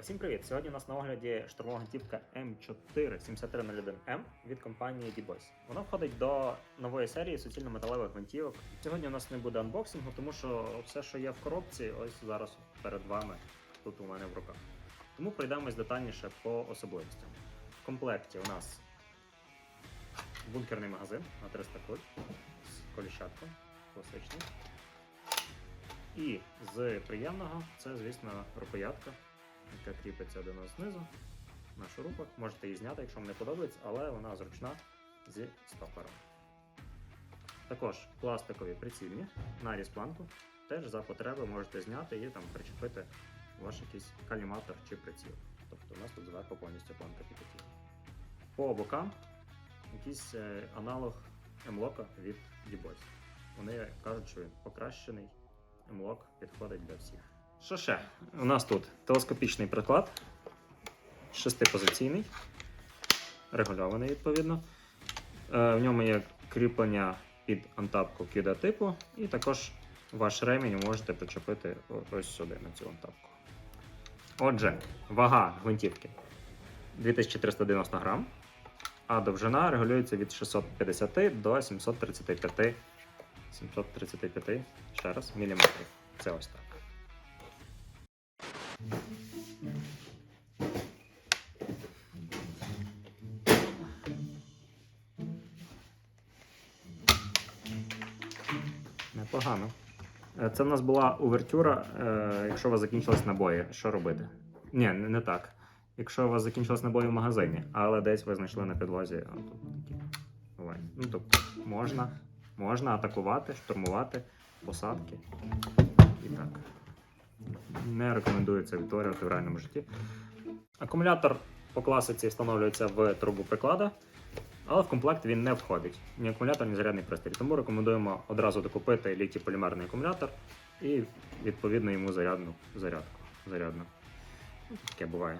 Всім привіт! Сьогодні у нас на огляді штурмова гвинтівка М4 7301M від компанії D-Boys. Вона входить до нової серії суцільно-металевих гвинтівок. Сьогодні у нас не буде анбоксингу, тому що все, що є в коробці, ось зараз перед вами тут у мене в руках. Тому пройдемось детальніше по особливостям. В комплекті у нас бункерний магазин на 300 куль з коліщатком, класичний. І з приємного це, звісно, рукоятка, яка кріпиться до нас знизу на шурупах. Можете її зняти, якщо вам не подобається, але вона зручна зі стопором. Також пластикові прицільні на різпланку. Теж за потреби можете зняти і там причепити ваш якийсь каліматор чи приціл. Тобто у нас тут зверху повністю планка підлетіла. По бокам якийсь е, аналог емлока від D-Boys. Вони кажуть, що він покращений. Млок підходить для всіх. Що ще? У нас тут телескопічний приклад, шестипозиційний, регульований відповідно. Е, В ньому є кріплення під антапку QD типу, і також ваш ремінь можете причепити ось сюди, на цю антапку. Отже, вага гвинтівки 2390 грам, а довжина регулюється від 650 до 735 735 ще раз міліметрів. Це ось так. Непогано. Е, Це в нас була увертюра, е, якщо у вас закінчились набої, що робити? Ні, не, так. Якщо у вас закінчились набої в магазині, але десь ви знайшли на підлозі. Ну, тобто, можна, можна атакувати, штурмувати посадки. І так. Не рекомендується відтворювати в реальному житті. Акумулятор по класиці встановлюється в трубу приклада, але в комплект він не входить. Ні акумулятор, ні зарядний пристрій. Тому рекомендуємо одразу докупити літій полімерний акумулятор і відповідно йому зарядну зарядку. Зарядну. Ну, Таке буває.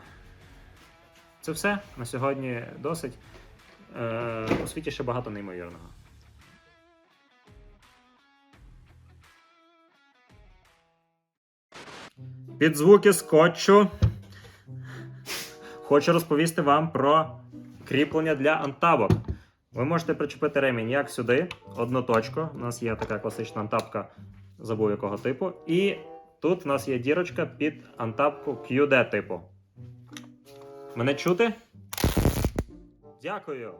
Це все. На сьогодні досить. Е, у світі ще багато неймовірного. Під звуки скотчу хочу розповісти вам про кріплення для антабок. Ви можете причепити ремінь як сюди, одну точку. У нас є така класична антапка, забув якого типу. І тут у нас є дірочка під антапку QD типу. Мене чути? Дякую.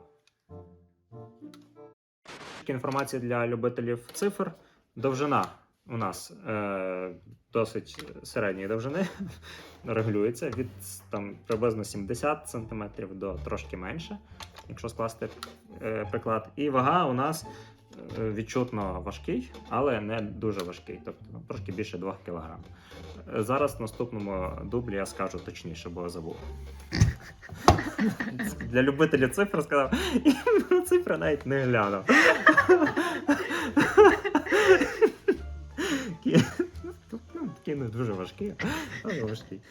Інформація для любителів цифр. Довжина у нас е, досить середньої довжини, регулюється від там, приблизно 70 см до трошки менше, якщо скласти е, приклад. І вага у нас е, відчутно важкий, але не дуже важкий, тобто ну, трошки більше 2 кг. Е, Зараз в наступному дублі я скажу точніше, бо забув. Для любителів цифр сказав, і на цифри навіть не глянув. Важкий, але важкий.